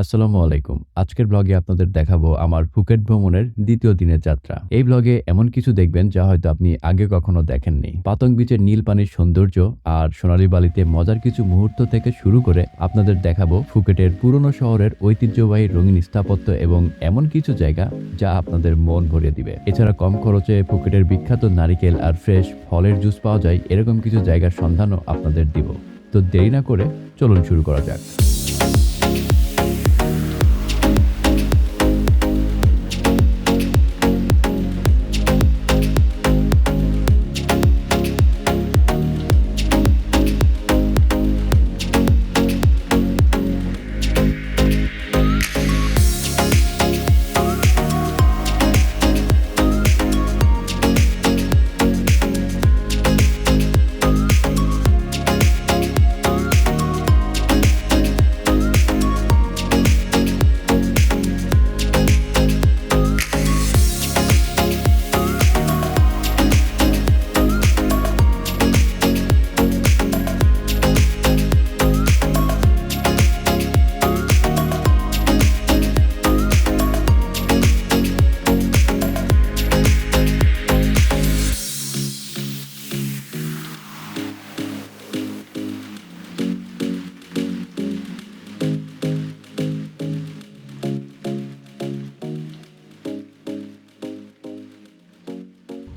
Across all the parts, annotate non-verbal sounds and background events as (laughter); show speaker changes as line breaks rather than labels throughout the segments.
আসসালামু আলাইকুম। আজকের ব্লগে আপনাদের দেখাবো আমার ফুকেট ভ্রমণের দ্বিতীয় দিনের যাত্রা। এই ব্লগে এমন কিছু দেখবেন যা হয়তো আপনি আগে কখনো দেখেননি। পাতং বিচের নীল পানির সৌন্দর্য আর সোনালী বালিতে মজার কিছু মুহূর্ত থেকে শুরু করে আপনাদের দেখাবো ফুকেটের পুরনো শহরের ঐতিহ্যবাহী রঙিন স্থাপত্য এবং এমন কিছু জায়গা যা আপনাদের মন ভরিয়ে দিবে। এছাড়া কম খরচে ফুকেটের বিখ্যাত নারিকেল আর ফ্রেশ ফলের জুস পাওয়া যায়, এরকম কিছু জায়গার সন্ধানও আপনাদের দিব। তো দেরি না করে চলুন শুরু করা যাক।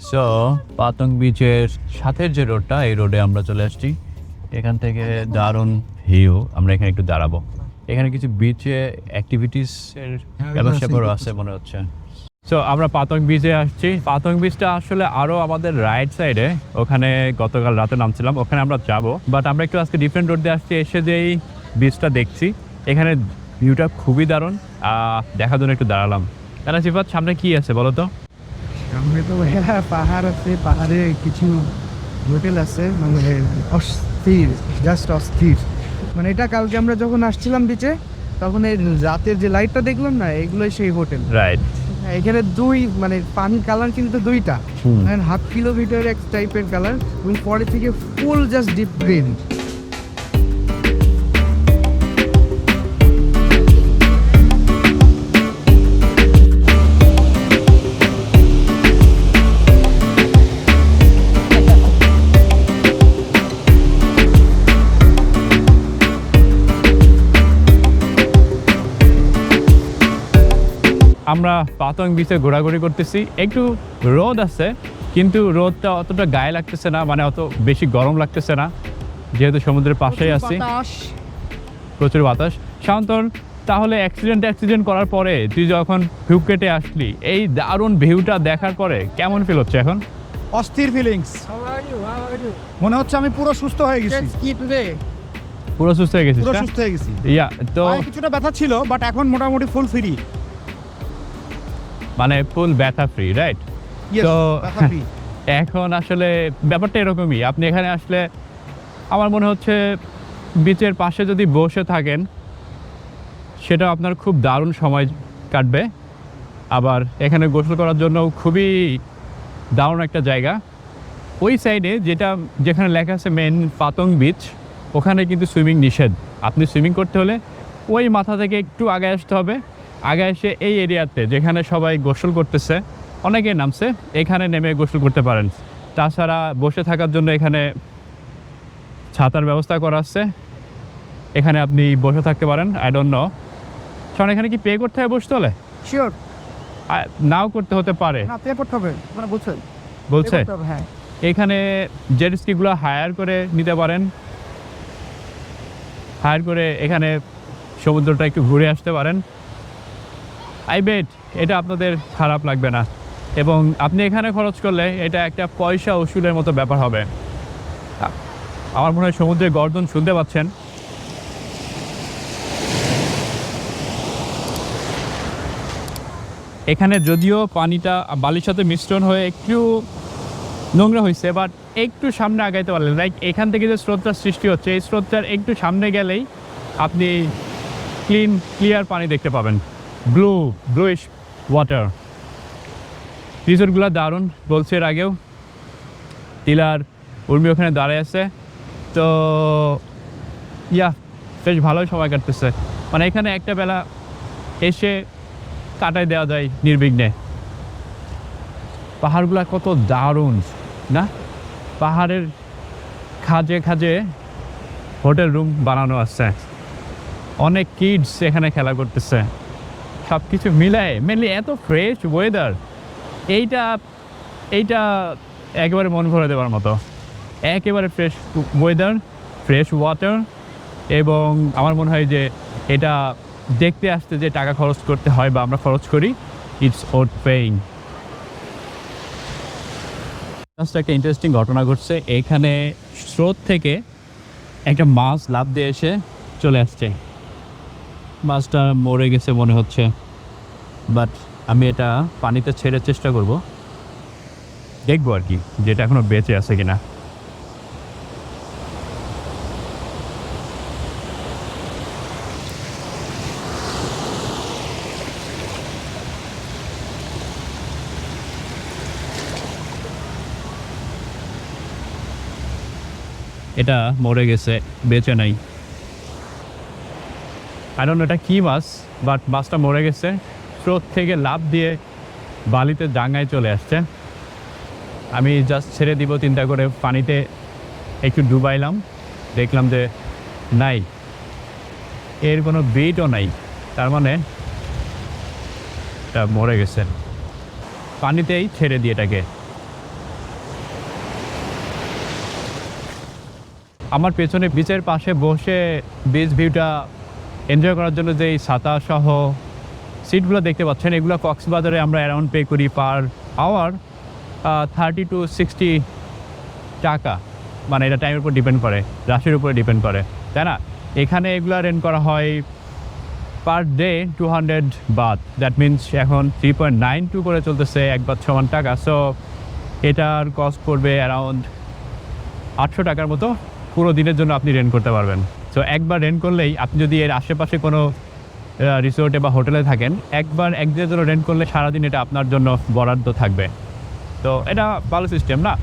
সো পাতং বিচের সাথের যে রোডটা এই রোডে আমরা চলে আসছি। এখান থেকে দারুণ ভিউ আমরা এখানে একটু দাঁড়াবো। এখানে কিছু বিচে অ্যাক্টিভিটিস এর ব্যবস্থা করে আছে মনে হচ্ছে। সো আমরা পাতং বিচে আসছি। পাতং বিচটা আসলে আরও আমাদের রাইট সাইডে ওখানে গতকাল রাতে নামছিলাম ওখানে আমরা যাব। বাট আমরা একটু আজকে ডিফারেন্ট রোড দিয়ে আসছি এসে যে এই বিচটা দেখছি এখানে ভিউটা খুবই দারুণ। আহ, দেখার জন্য একটু দাঁড়ালাম। কেন সিফাত সামনে কি আছে বলো তো?
সামনে তো ভাইয়া পাহাড় আছে পাহাড়ে কিছু হোটেল আছে মানে অস্থির জাস্ট অস্থির। মানে এটা কালকে আমরা যখন আসছিলাম বিচে তখন এই রাতের যে লাইটটা দেখলাম না এগুলোই সেই হোটেল।
রাইট
এখানে দুই মানে পানির কালার কিন্তু দুইটা। মানে হাফ কিলোমিটার এক টাইপের কালার এবং পরে থেকে ফুল জাস্ট ডিপ গ্রিন
আমরা পাতং বিচে ঘোরাঘুরি করতেছি। একটু রোদ আছে কিন্তু রোদটা অতটা গায়ে লাগতেছে না মানে অত বেশি গরম লাগতেছে না। যেহেতু সমুদ্রের পাশেই আছি। প্রচুর বাতাস। শান্তন তাহলে অ্যাক্সিডেন্ট অ্যাক্সিডেন্ট করার পরে তুই যখন ভিউ কেটে আসলি এই দারুণ ভিউটা দেখার পরে কেমন ফিল হচ্ছে এখন?
অস্থির ফিলিংস মনে হচ্ছে আমি পুরো সুস্থ হয়ে গেছি।
পুরো সুস্থ হয়ে গেছি
পুরো সুস্থ হয়ে গেছি।
ইয়া তো
কিছুটা ব্যথা ছিল বাট এখন মোটামুটি ফুল ফ্রি
মানে ফুল ব্যথা ফ্রি রাইট তো (laughs) এখন আসলে ব্যাপারটা এরকমই। আপনি এখানে আসলে আমার মনে হচ্ছে বিচের পাশে যদি বসে থাকেন সেটা আপনার খুব দারুণ সময় কাটবে। আবার এখানে গোসল করার জন্য খুবই দারুণ একটা জায়গা। ওই সাইডে যেটা যেখানে লেখা আছে মেন পাতং বিচ ওখানে কিন্তু সুইমিং নিষেধ। আপনি সুইমিং করতে হলে ওই মাথা থেকে একটু আগে আসতে হবে। আগে এসে এই এরিয়াতে যেখানে সবাই গোসল করতেছে অনেকে নামছে এখানে নেমে গোসল করতে পারেন। তাছাড়া বসে থাকার জন্য এখানে ছাতার ব্যবস্থা করা আছে। এখানে আপনি বসে থাকতে পারেন আই ডোন্ট নো শোন এখানে কি পে করতে হবে বসতে হলে
শিওর
নাও করতে হতে পারে।
না পে করতে হবে মানে বুঝছেন
বলছে?
হ্যাঁ।
এখানে জেট স্কিগুলো হায়ার করে নিতে পারেন। হায়ার করে এখানে সমুদ্রটা একটু ঘুরে আসতে পারেন। আই বেট এটা আপনাদের খারাপ লাগবে না। এবং আপনি এখানে খরচ করলে এটা একটা পয়সা উসুলের মতো ব্যাপার হবে। আমার মনে হয় সমুদ্রের গর্জন শুনতে পাচ্ছেন। এখানে যদিও পানিটা বালির সাথে মিশ্রণ হয়ে একটু নোংরা হয়েছে বাট একটু সামনে আগাইতে পারলেন। লাইক এখান থেকে যে স্রোতটার সৃষ্টি হচ্ছে, এই স্রোতটার একটু সামনে গেলেই আপনি ক্লিন ক্লিয়ার পানি দেখতে পাবেন। ব্লু ব্লুইশ ওয়াটার রিসোর্টগুলো দারুণ, বলছে এর আগেও। টিলার, উর্মি ওখানে দাঁড়ায় আছে। তো, ইয়া, বেশ ভালোই সময় কাটতেছে। মানে এখানে একটা বেলা এসে কাটায় দেওয়া যায় নির্বিঘ্নে। পাহাড়গুলো কত দারুণ, না? পাহাড়ের খাজে খাজে হোটেল রুম বানানো আছে। অনেক কিডস এখানে খেলা করতেছে। সব কিছু মিলায় মেনলি এত ফ্রেশ ওয়েদার এইটা এইটা একেবারে মন ভরে দেওয়ার মতো। একেবারে ফ্রেশ ওয়েদার ফ্রেশ ওয়াটার এবং আমার মনে হয় যে এটা দেখতে আসতে যে টাকা খরচ করতে হয় বা আমরা খরচ করি ইটস ওট পেইং একটা ইন্টারেস্টিং ঘটনা ঘটছে, এখানে স্রোত থেকে একটা মাছ লাভ দিয়ে এসে চলে আসছে। মাছটা মরে গেছে মনে হচ্ছে। বাট আমি এটা পানিতে ছেড়ে চেষ্টা করব। দেখব আর কি, যেটা এখনও বেঁচে আছে কিনা। এটা মরে গেছে, বেঁচে নাই। আইডন এটা কী মাছ বাট মাছটা মরে গেছে। স্রোত থেকে লাভ দিয়ে বালিতে ডাঙায় চলে আসছে। আমি জাস্ট ছেড়ে দিব চিন্তা করে পানিতে, একটু ডুবাইলাম। দেখলাম যে নাই। এর কোনো বিটও নাই। তার মানে এটা মরে গেছে। পানিতেই ছেড়ে দিয়ে এটাকে। আমার পেছনে বিচের পাশে বসে বিচ ভিউটা এনজয় করার জন্য যে ছাতা সহ সিটগুলো দেখতে পাচ্ছেন, এগুলো কক্সবাজারে আমরা অ্যারাউন্ড পে করি per hour thirty to sixty টাকা। মানে এটা টাইমের উপর ডিপেন্ড করে, রাশির উপরে ডিপেন্ড করে, তাই না? এখানে এগুলো রেন্ট করা হয় per day two hundred baht that means এখন থ্রি পয়েন্ট নাইন টু করে চলতেছে এক বাদ সমান টাকা। সো এটার কস্ট পড়বে অ্যারাউন্ড আটশো টাকার মতো পুরো দিনের জন্য আপনি রেন্ট করতে পারবেন। তো একবার রেন্ট করলেই আপনি যদি এর আশেপাশে কোনো রিসোর্টে বা হোটেলে থাকেন, একবার একদিনের জন্য রেন্ট করলে সারাদিন এটা আপনার জন্য বরাদ্দ থাকবে। তো, এটা ভালো সিস্টেম না?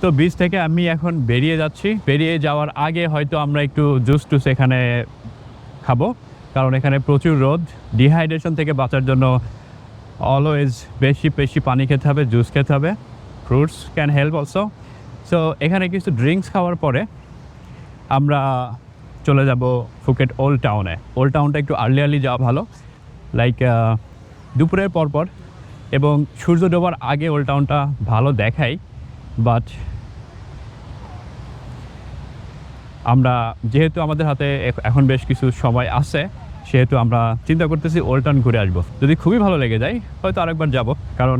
তো বিচ থেকে আমি এখন বেরিয়ে যাচ্ছি। বেরিয়ে যাওয়ার আগে হয়তো আমরা একটু জুস টুস এখানে খাব। কারণ এখানে প্রচুর রোদ। ডিহাইড্রেশন থেকে বাঁচার জন্য অলওয়েজ বেশি বেশি পানি খেতে হবে জুস খেতে হবে। Fruits can help also so এখানে কিছু ড্রিঙ্কস খাওয়ার পরে আমরা চলে যাব ফুকেট ওল্ড টাউনে। ওল্ড টাউনটা একটু আর্লি আর্লি যাওয়া ভালো। লাইক দুপুরের পরপর এবং সূর্য ডোবার আগে ওল্ড টাউনটা ভালো দেখাই বাট আমরা যেহেতু আমাদের হাতে এখন বেশ কিছু সময় আছে, সেহেতু আমরা চিন্তা করতেছি ওল্ড টাউন ঘুরে আসব। যদি খুবই ভালো লেগে যায়, হয়তো আরেকবার যাব, কারণ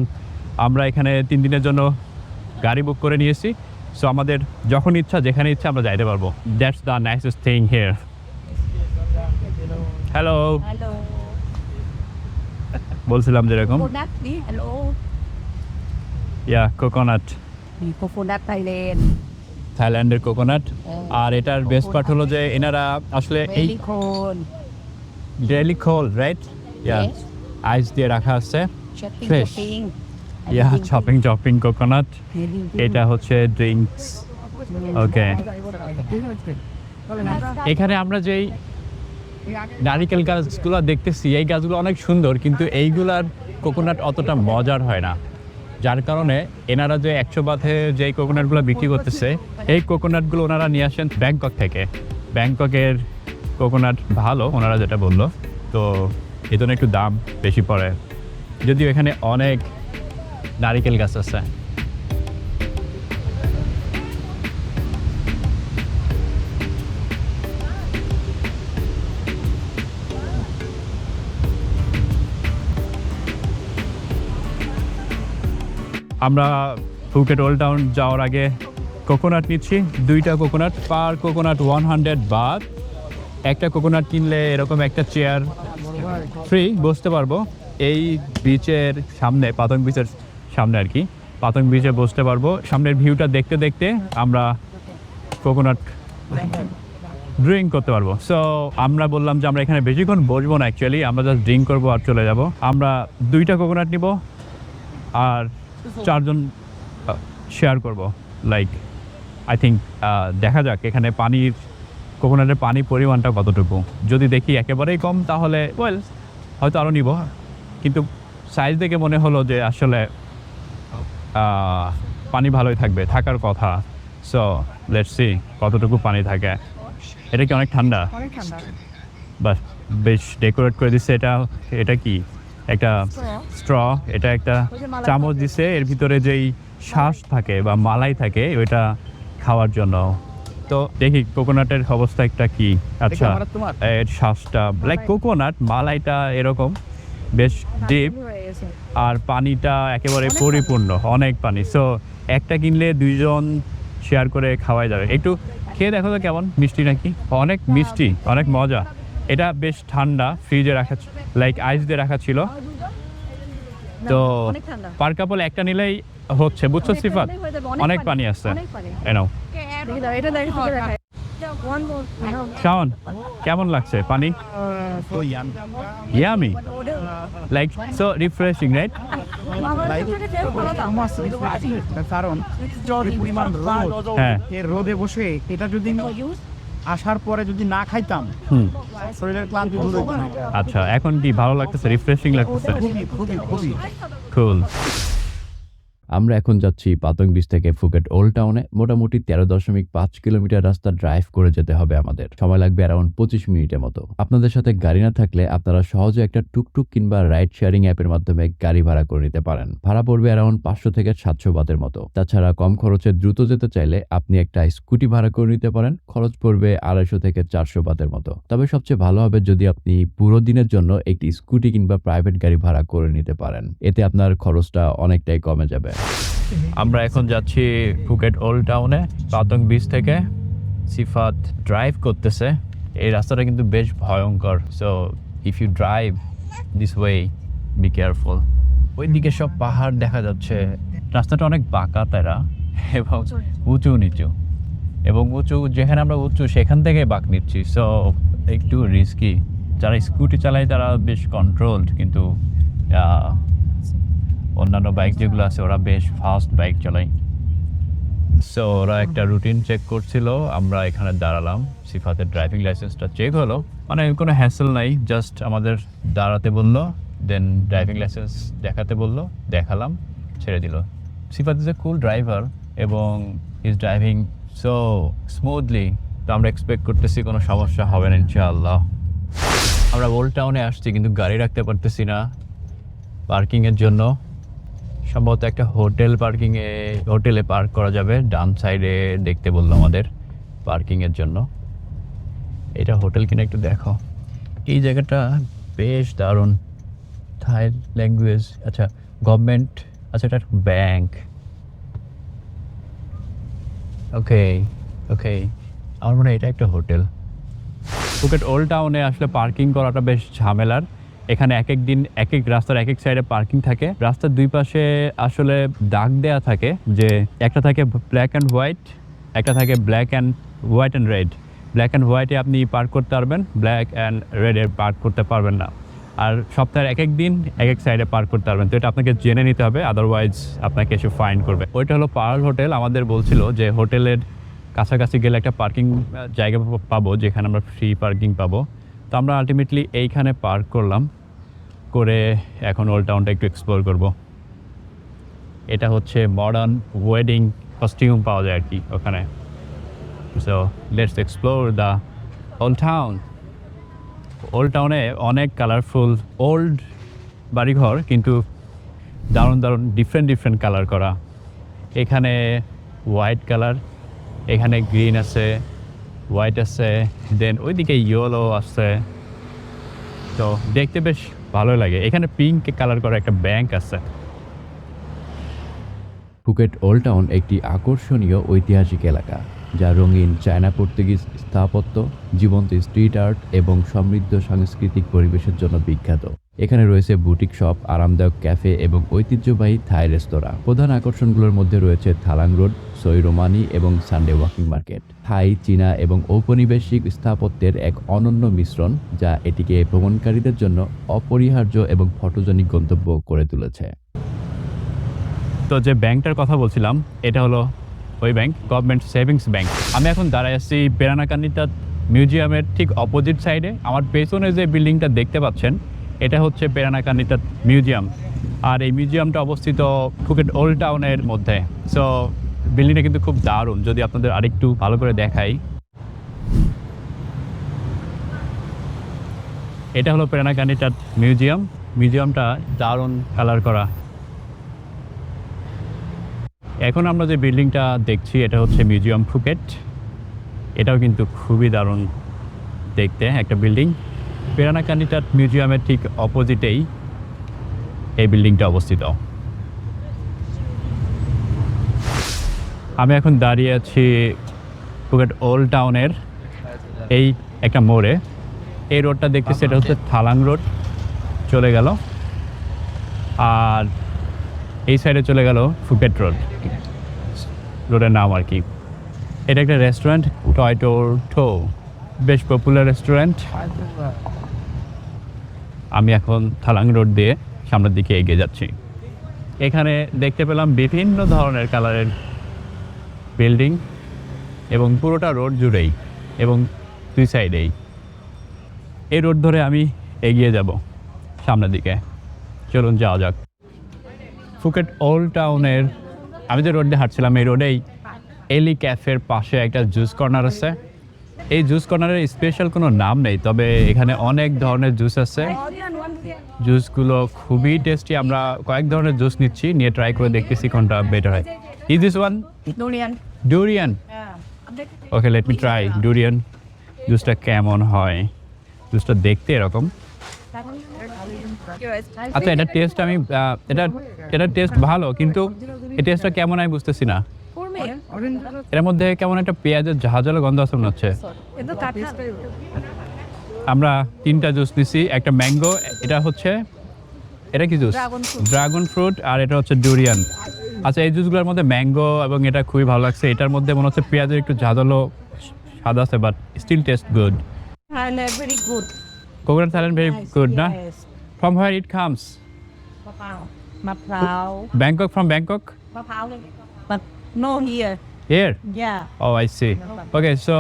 আমরা এখানে তিন দিনের জন্য গাড়ি বুক করে নিয়েছি। সো আমাদের যখন ইচ্ছা যেখানে ইচ্ছা আমরা যাইতে পারব। That's the nicest thing here
hello
বলছিলাম যেরকম। Yeah
coconut Thailand.
থাইল্যান্ডের কোকোনাট. আর এটার বেস্ট পার্ট হলো যে এনারা আসলে এই ডেলি খোল রাইট ইয়া আইস দিয়ে রাখা আছে।
Shopping.
Yeah chopping chopping
coconut
এটা হচ্ছে ড্রিঙ্কস ওকে এখানে আমরা যেই নারিকেল গাছগুলো দেখতেছি, এই গাছগুলো অনেক সুন্দর, কিন্তু এইগুলার কোকোনাট অতটা মজার হয় না। যার কারণে এনারা যে একশো বাথে যেই কোকোনাটগুলো বিক্রি করতেছে, এই কোকোনাটগুলো ওনারা নিয়ে আসেন ব্যাংকক থেকে। ব্যাংককের কোকোনাট ভালো, ওনারা যেটা বলল। তো এই একটু দাম বেশি পড়ে। যদিও এখানে অনেক নারিকেল গাছ আছে। আমরা ফুকেট ওল্ড টাউন যাওয়ার আগে কোকোনাট নিচ্ছি, দুইটা coconut per coconut one hundred বাদ একটা কোকোনাট কিনলে এরকম একটা চেয়ার ফ্রি বসতে পারব। এই বিচের সামনে, পাতং বিচের সামনে আর কি। পাতং বিচে বসতে পারব। সামনের ভিউটা দেখতে দেখতে আমরা কোকোনাট ড্রিঙ্ক করতে পারব। সো আমরা বললাম যে আমরা এখানে বেশিক্ষণ বসবো না অ্যাকচুয়ালি আমরা জাস্ট ড্রিঙ্ক করব আর চলে যাব। আমরা দুইটা কোকোনাট নিব আর চারজন শেয়ার করব। লাইক আই থিঙ্ক দেখা যাক এখানে পানির কোকোনাটের পানি পরিমাণটা কতটুকু। যদি দেখি একেবারেই কম, তাহলে ওয়েল হয়তো আরও নিব। কিন্তু সাইজ দেখে মনে হলো যে আসলে পানি ভালোই থাকবে থাকার কথা। সো লেটস সি কতটুকু পানি থাকে। এটা কি অনেক ঠান্ডা? বাস বেশ ডেকোরেট করে দিচ্ছে এটা। এটা কি? একটা স্ট্র এটা একটা চামচ। দিছে। এর ভিতরে যেই শ্বাস থাকে বা মালাই থাকে ওইটা খাওয়ার জন্য। তো দেখি কোকোনাটের অবস্থা একটা কি? আচ্ছা? এর শ্বাসটা লাইক কোকোনাট মালাইটা এরকম। বেশ ডিপ আর পানিটা একেবারে পরিপূর্ণ অনেক পানি। সো একটা কিনলে দুইজন শেয়ার করে খাওয়াই যাবে। একটু খেয়ে দেখো তো কেমন মিষ্টি নাকি? অনেক মিষ্টি অনেক মজা। এটা বেশ ঠান্ডা ফ্রিজে রাখা লাইক আইস দিয়ে রাখা ছিল। তো
অনেক
পার কাপল একটা নিলেই হচ্ছে বুঝছ
অনেক
সিফাত? অনেক পানি। আছে।
অনেক পানি।
এনাও
এটা
শাওন কেমন লাগছে? পানি?
Yummy like so
refreshing right কারণ
হ্যাঁ।
রোদে বসে এটা যদি আসার পরে যদি না খাইতাম
হুম।
শরীরের ক্লান্তি দূর
আচ্ছা এখন কি ভালো লাগতেছে? রিফ্রেশিং লাগতেছে?
খুবই খুবই খুবই।
কুল
আমরা এখন যাচ্ছি পাতং বিচ থেকে ফুকেট ওল্ড টাউনে মোটামুটি তেরো দশমিক পাঁচ কিলোমিটার রাস্তা ড্রাইভ করে যেতে হবে আমাদের। সময় লাগবে অ্যারাউন্ড পঁচিশ মিনিটের মতো। আপনাদের সাথে গাড়ি না থাকলে আপনারা সহজে একটা টুকটুক কিংবা রাইড শেয়ারিং অ্যাপের মাধ্যমে গাড়ি ভাড়া করে নিতে পারেন। ভাড়া পড়বে অ্যারাউন্ড পাঁচশো থেকে সাতশো বাতের মতো। তাছাড়া কম খরচে দ্রুত যেতে চাইলে আপনি একটা স্কুটি ভাড়া করে নিতে পারেন। খরচ পড়বে আড়াইশো থেকে চারশো বাতের মতো। তবে সবচেয়ে ভালো হবে যদি আপনি পুরো দিনের জন্য একটি স্কুটি কিংবা প্রাইভেট গাড়ি ভাড়া করে নিতে পারেন। এতে আপনার খরচটা অনেকটাই কমে যাবে।
আমরা এখন যাচ্ছি ফুকেট ওল্ড টাউনে পাতং বিচ থেকে। সিফাত ড্রাইভ করতেছে। এই রাস্তাটা কিন্তু বেশ ভয়ঙ্কর। So if you drive this way be careful ওই দিকে সব পাহাড় দেখা যাচ্ছে। রাস্তাটা অনেক বাঁকা তারা এবং উঁচু নিচু। এবং উঁচু, যেখানে আমরা উঁচু, সেখান থেকে বাঁক নিচ্ছি। সো একটু রিস্কি যারা স্কুটি চালায়, তারা বেশ কন্ট্রোলড কিন্তু অন্যান্য বাইক যেগুলো আছে, ওরা বেশ ফাস্ট বাইক চালায়। সো ওরা একটা রুটিন চেক করছিল, আমরা এখানে দাঁড়ালাম। সিফাতের ড্রাইভিং লাইসেন্সটা চেক হলো। মানে কোনো হ্যাসেল নাই জাস্ট আমাদের দাঁড়াতে বলল দেন ড্রাইভিং লাইসেন্স দেখাতে বলল, দেখালাম, ছেড়ে দিল। Sifat is a cool driver এবং ইজ ড্রাইভিং সো স্মুথলি তো আমরা এক্সপেক্ট করতেছি কোনো সমস্যা হবে না, ইনশাআল্লাহ। আমরা ওল্ড টাউনে আসছি, কিন্তু গাড়ি রাখতে পারতেছি না পার্কিংয়ের জন্য। সম্ভবত একটা হোটেল পার্কিংয়ে হোটেলে পার্ক করা যাবে, ডান সাইডে দেখতে বলল আমাদের পার্কিংয়ের জন্য। এটা হোটেল কিনা একটু দেখো। এই জায়গাটা বেশ দারুণ। থাই ল্যাঙ্গুয়েজ আচ্ছা গভর্নমেন্ট আচ্ছা এটা ব্যাংক। ওকে ওকে, আমার মনে হয় এটা একটা হোটেল। ফুকেট ওল্ড টাউনে আসলে পার্কিং করাটা বেশ ঝামেলার। এখানে এক এক দিন, এক এক রাস্তার এক এক সাইডে পার্কিং থাকে। রাস্তার দুই পাশে আসলে দাগ দেয়া থাকে যে একটা থাকে ব্ল্যাক অ্যান্ড হোয়াইট একটা থাকে black and white and red black and হোয়াইটে আপনি পার্ক করতে পারবেন ব্ল্যাক অ্যান্ড রেডে পার্ক করতে পারবেন না। আর সপ্তাহের এক এক দিন এক এক সাইডে পার্ক করতে পারবেন। তো এটা আপনাকে জেনে নিতে হবে আদারওয়াইজ আপনাকে এসে ফাইন করবে। ওইটা হলো পার্ল হোটেল আমাদের বলছিল যে হোটেলের কাছাকাছি গেলে একটা পার্কিং জায়গা পাবো, যেখানে আমরা ফ্রি পার্কিং পাবো। তো আমরা আলটিমেটলি এইখানে পার্ক করলাম। করে এখন ওল্ড টাউনটা একটু এক্সপ্লোর করব। এটা হচ্ছে মডার্ন ওয়েডিং কস্টিউম পাওয়া যায় আর কি ওখানে। So let's explore the old town old টাউনে অনেক কালারফুল ওল্ড বাড়িঘর, কিন্তু দারুণ দারুণ ডিফারেন্ট ডিফারেন্ট কালার করা। এখানে হোয়াইট কালার এখানে গ্রিন আছে হোয়াইট আছে দেন ওইদিকে ইয়েলো আছে। তো দেখতে বেশ ভালো লাগে। এখানে পিঙ্ক কালার করা একটা ব্যাংক আছে।
ফুকেট ওল্ড টাউন একটি আকর্ষণীয় ঐতিহাসিক এলাকা, যা রঙিন চায়না পর্তুগিজ স্থাপত্য, জীবন্ত স্ট্রিট আর্ট এবং সমৃদ্ধ সাংস্কৃতিক পরিবেশের জন্য বিখ্যাত। এখানে রয়েছে বুটিক শপ, আরামদায়ক ক্যাফে এবং ঐতিহ্যবাহী থাই রেস্তোরাঁ। প্রধান আকর্ষণগুলোর মধ্যে রয়েছে থালাং রোড সৈরোমানি এবং সানডে ওয়াকিং মার্কেট। থাই, চীনা এবং ঔপনিবেশিক স্থাপত্যের এক অনন্য মিশ্রণ যা এটিকে ভ্রমণকারীদের জন্য অপরিহার্য এবং ফটোজনিক গন্তব্য করে তুলেছে।
তো যে ব্যাংকটার কথা বলছিলাম, এটা হলো ওই ব্যাংক গভর্নমেন্ট সেভিংস ব্যাংক আমি এখন দাঁড়ায় আছি পেরানাকান্দিতা মিউজিয়ামের ঠিক অপোজিট সাইডে। আমার পেছনে যে বিল্ডিংটা দেখতে পাচ্ছেন এটা হচ্ছে পেরানাকানিতা মিউজিয়াম। আর এই মিউজিয়ামটা অবস্থিত ফুকেট ওল্ড টাউনের মধ্যে। সো বিল্ডিংটা কিন্তু খুব দারুণ। যদি আপনাদের আরেকটু ভালো করে দেখাই। এটা হলো পেরানাকানিটার মিউজিয়াম। মিউজিয়ামটা দারুণ কালার করা। এখন আমরা যে বিল্ডিংটা দেখছি, এটা হচ্ছে মিউজিয়াম ফুকেট এটাও কিন্তু খুবই দারুণ দেখতে একটা বিল্ডিং পেরানাকানিটার মিউজিয়ামের ঠিক অপোজিটেই এই বিল্ডিংটা অবস্থিত। আমি এখন দাঁড়িয়ে আছি ফুকেট ওল্ড টাউনের এই একটা মোড়ে। এই রোডটা দেখতেছি এটা হচ্ছে থালাং রোড, চলে গেল। আর এই সাইডে চলে গেল ফুকেট রোড। রোডের নাম আর কি। এটা একটা রেস্টুরেন্ট টয়টোর ঠো বেশ পপুলার রেস্টুরেন্ট আমি এখন থালাং রোড দিয়ে সামনের দিকে এগিয়ে যাচ্ছি। এখানে দেখতে পেলাম বিভিন্ন ধরনের কালারের বিল্ডিং এবং পুরোটা রোড জুড়েই এবং দুই সাইডেই এই রোড ধরে আমি এগিয়ে যাব সামনের দিকে। চলুন যাওয়া যাক। ফুকেট ওল্ড টাউনের আমি যে রোড দিয়ে হাঁটছিলাম, এই রোডেই এলি ক্যাফের পাশে একটা জুস কর্নার আছে। এই জুস কর্নারের স্পেশাল কোনো নাম নেই তবে এখানে অনেক ধরনের জুস আছে। জুসগুলো খুবই টেস্টি আমরা কয়েক ধরনের জুস নিচ্ছি নিয়ে ট্রাই করে দেখতেছি কোনটা বেটার হয়। Is this one
Durian.
Durian okay let me try durian জুসটা কেমন হয়? জুসটা দেখতে এরকম। আচ্ছা এটার টেস্ট আমি এটা এটা টেস্ট ভালো কিন্তু এই টেস্টটা কেমন আমি বুঝতেছি না. এর মধ্যে কেমন একটা পেঁয়াজের ঝাঁঝালো গন্ধ আছে মনে হচ্ছে? আমরা তিনটা জুস নিছি একটা ম্যাঙ্গো এটা হচ্ছে এটা কি জুস? Dragon fruit. আর এটা হচ্ছে ডুরিয়ান। আচ্ছা এই জুসগুলোর মধ্যে ম্যাঙ্গো এবং এটা খুবই ভালো লাগছে। এটার মধ্যে মনে হচ্ছে পেঁয়াজের একটু ঝাঁঝালো স্বাদ আছে
but still taste good
uh, coconut Thailand
very
good না
from where
it comes. Bangkok
from Bangkok no here.
Here
Yeah.
Oh I see okay so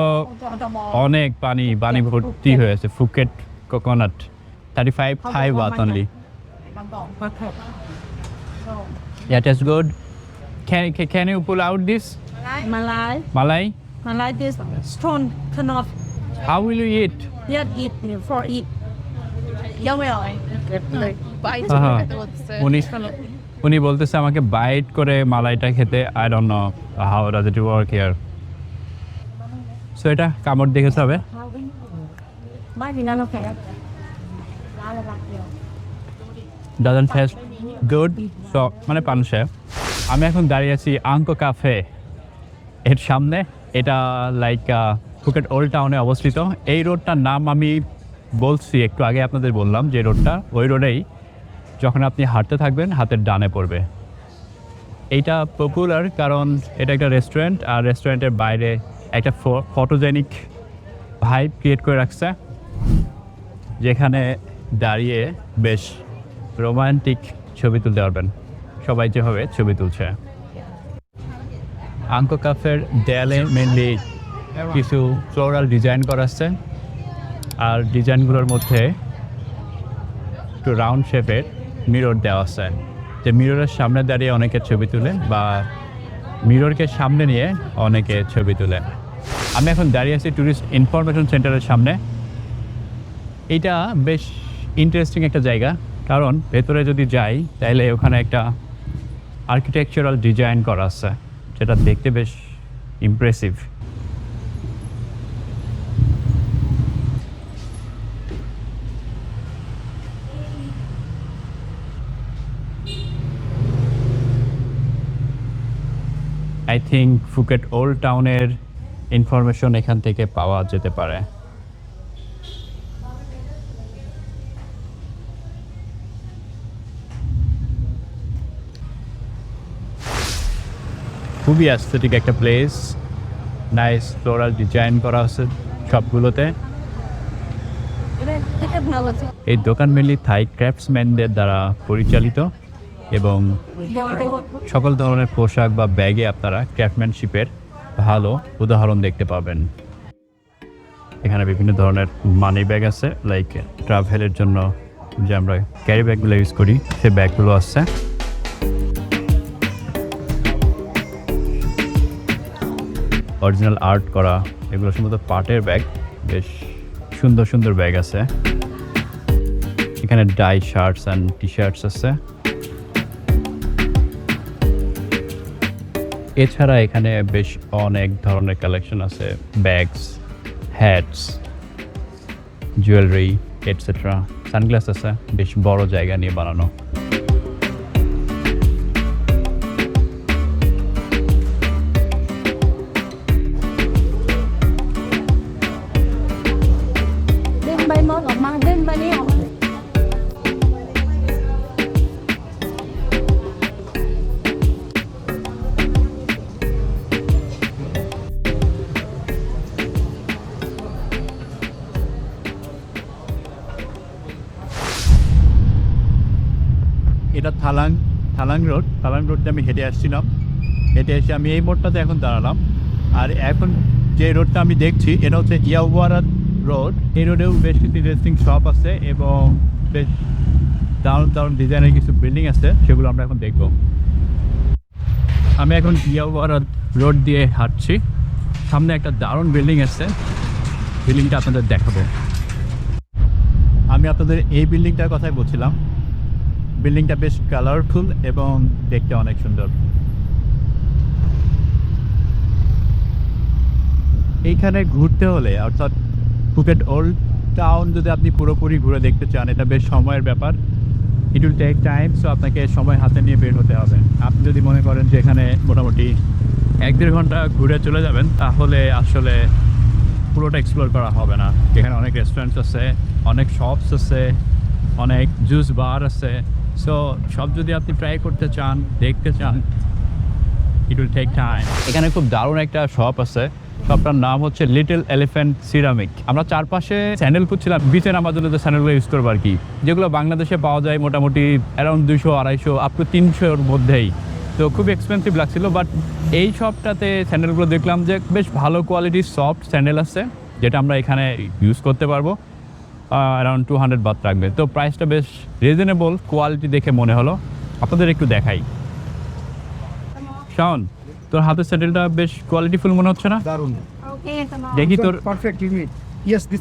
অনেক পানি পানি ভর্তি হয়ে আছে Phuket coconut thirty five five baht only Yeah, that's good. Can, can can you pull out this
Malay.
malai?
Malay this stone cannot
How will you eat?
yet eat for eat. Yeah, well.
আহা, উনি উনি বলতেছে আমাকে byte করে মালাইটা খেতে I don't know how does it work here so এটা কামড় দেখেছে হবে? ডাজন টেস্ট গুড সো মানে পানসে। আমি এখন দাঁড়িয়ে আছি আঙ্কো কাফে এর সামনে। এটা লাইক ফুকেট ওল্ড টাউনে অবস্থিত। এই রোডটার নাম আমি বলছি, একটু আগে আপনাদের বললাম যে রোডটা ওই রোডেই যখন আপনি হাঁটতে থাকবেন, হাতের ডানে পড়বে। এইটা পপুলার কারণ এটা একটা রেস্টুরেন্ট আর রেস্টুরেন্টের বাইরে একটা ফটোজেনিক ভাইব ক্রিয়েট করে রাখছে, যেখানে দাঁড়িয়ে বেশ রোমান্টিক ছবি তুলতে পারবেন। সবাই যেভাবে ছবি তুলছে। আঙ্কো কাফের দেয়ালে মেনলি কিছু ফ্লোরাল ডিজাইন করা আছে, আর ডিজাইনগুলোর মধ্যে একটু রাউন্ড শেপের মিরর দেওয়া আছে। যে মিররের সামনে দাঁড়িয়ে অনেকে ছবি তুলে বা মিররকে সামনে নিয়ে অনেকে ছবি তুলে। আমি এখন দাঁড়িয়ে আছি ট্যুরিস্ট ইনফরমেশন সেন্টারের সামনে। এইটা বেশ ইন্টারেস্টিং একটা জায়গা। কারণ ভেতরে যদি যাই, তাহলে ওখানে একটা আর্কিটেকচারাল ডিজাইন করা আছে, যেটা দেখতে বেশ impressive I think Phuket old টাউনের ইনফরমেশন এখান থেকে পাওয়া যেতে পারে। খুবই অ্যাস্থেটিক একটা প্লেস নাইস ফ্লোরাল ডিজাইন করা আছে সবগুলোতে। এই দোকান মেনলি থাই ক্রাফটসম্যানদের দ্বারা পরিচালিত। এবং সকল ধরনের পোশাক বা ব্যাগে আপনারা ক্রাফটম্যানশিপের ভালো উদাহরণ দেখতে পাবেন। এখানে বিভিন্ন ধরনের মানি ব্যাগ আছে লাইক ট্রাভেলের জন্য যে আমরা ক্যারি ব্যাগগুলো ইউজ করি সেই ব্যাগগুলো আছে। অরিজিনাল আর্ট করা, এগুলো সম্ভবত পাটের ব্যাগ বেশ সুন্দর সুন্দর ব্যাগ আছে। এখানে dye shirts and T shirts আছে। এছাড়া এখানে বেশ অনেক ধরনের কালেকশন আছে bags hats jewellery etcetera sunglass আছে, বেশ বড় জায়গা নিয়ে বানানো। আমি হেঁটে আসছিলাম। হেঁটে এসে আমি এই মোড়টাতে এখন দাঁড়ালাম। আর এখন যে রোডটা আমি দেখছি, এটা হচ্ছে ইয়াওয়ারাত রোড। এই রোডেও বেশ কিছু ইন্টারেস্টিং শপ আছে এবং বেশ দারুণ দারুণ ডিজাইনের কিছু বিল্ডিং আছে, সেগুলো আমরা এখন দেখব। আমি এখন ইয়াওয়ারাত রোড দিয়ে হাঁটছি। সামনে একটা দারুণ বিল্ডিং আছে। বিল্ডিংটা আপনাদের দেখাবো। আমি আপনাদের এই বিল্ডিংটার কথাই বলছিলাম। বিল্ডিংটা বেশ কালারফুল এবং দেখতে অনেক সুন্দর। এইখানে ঘুরতে হলে, অর্থাৎ ফুকেট ওল্ড টাউন যদি আপনি পুরোপুরি ঘুরে দেখতে চান, এটা বেশ সময়ের ব্যাপার। It will take time so আপনাকে সময় হাতে নিয়ে বের হতে হবে। আপনি যদি মনে করেন যে এখানে মোটামুটি এক দেড় ঘণ্টা ঘুরে চলে যাবেন, তাহলে আসলে পুরোটা এক্সপ্লোর করা হবে না। এখানে অনেক রেস্টুরেন্টস আছে, অনেক শপস আছে, অনেক জুস বার আছে। সো সব যদি আপনি ট্রাই করতে চান, দেখতে চান ইট উইল টেক টাইম এখানে খুব দারুণ একটা শপ আছে। শপটার নাম হচ্ছে লিটল এলিফ্যান্ট সিরামিক আমরা চারপাশে স্যান্ডেল খুঁজছিলাম বিচে নামার জন্য যে স্যান্ডেলগুলো ইউজ করব আর কি। যেগুলো বাংলাদেশে পাওয়া যায় মোটামুটি অ্যারাউন্ড দুশো আড়াইশো আপ টু তিনশোর মধ্যেই। তো খুব এক্সপেন্সিভ লাগছিল বাট এই শপটাতে স্যান্ডেলগুলো দেখলাম যে বেশ ভালো কোয়ালিটির সফট স্যান্ডেল আছে, যেটা আমরা এখানে ইউজ করতে পারব। অ্যারাউন্ড টু হান্ড্রেড বাদ রাখবে তো প্রাইসটা বেশ রিজনেবল কোয়ালিটি দেখে মনে হলো। আপনাদের একটু দেখাই। শাওন তোর হাতের স্যান্ডেলটা বেশ কোয়ালিটিফুল মনে হচ্ছে না?
দারুণ.
দেখি তোর
perfect unit yes
this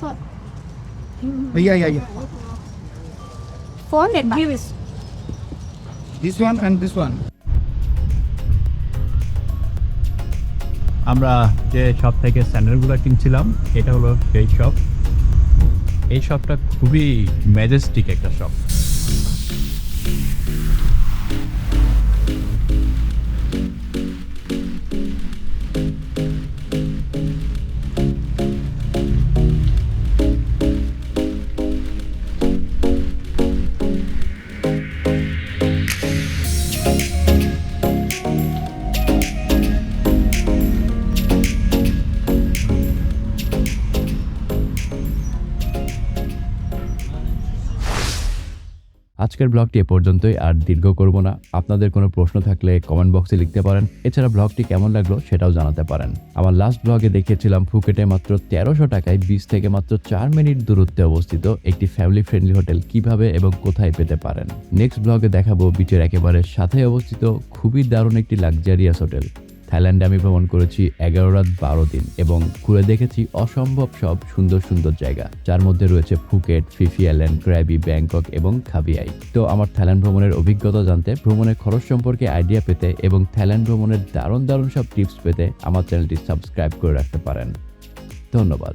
thôi.
Yeah yeah yeah
Phone để bạn.
This one and this one
আমরা যে শপ থেকে স্যান্ডেলগুলো কিনছিলাম এটা হলো সেই শপ এই শপটা খুবই ম্যাজেস্টিক একটা শপ
আজকের ব্লগটি এ পর্যন্তই, আর দীর্ঘ করব না। আপনাদের কোনো প্রশ্ন থাকলে কমেন্ট বক্সে লিখতে পারেন। এছাড়া ব্লগটি কেমন লাগল সেটাও জানাতে পারেন। আমার লাস্ট ব্লগে দেখিয়েছিলাম ফুকেটে মাত্র তেরোশো টাকায় বিচ থেকে মাত্র চার মিনিট দূরত্বে অবস্থিত একটি ফ্যামিলি ফ্রেন্ডলি হোটেল কীভাবে এবং কোথায় পেতে পারেন। নেক্সট ব্লগে দেখাবো বিচের একেবারে সাথে অবস্থিত খুবই দারুণ একটি লাক্সারিয়াস হোটেল থাইল্যান্ডে আমি ভ্রমণ করেছি এগারো রাত বারো দিন এবং ঘুরে দেখেছি অসম্ভব সব সুন্দর সুন্দর জায়গা। যার মধ্যে রয়েছে Phuket Phi Phi island Krabi Bangkok এবং খাবিয়াই তো আমার থাইল্যান্ড ভ্রমণের অভিজ্ঞতা জানতে, ভ্রমণের খরচ সম্পর্কে আইডিয়া পেতে এবং থাইল্যান্ড ভ্রমণের দারুণ দারুণ সব টিপস পেতে আমার চ্যানেলটি সাবস্ক্রাইব করে রাখতে পারেন। ধন্যবাদ।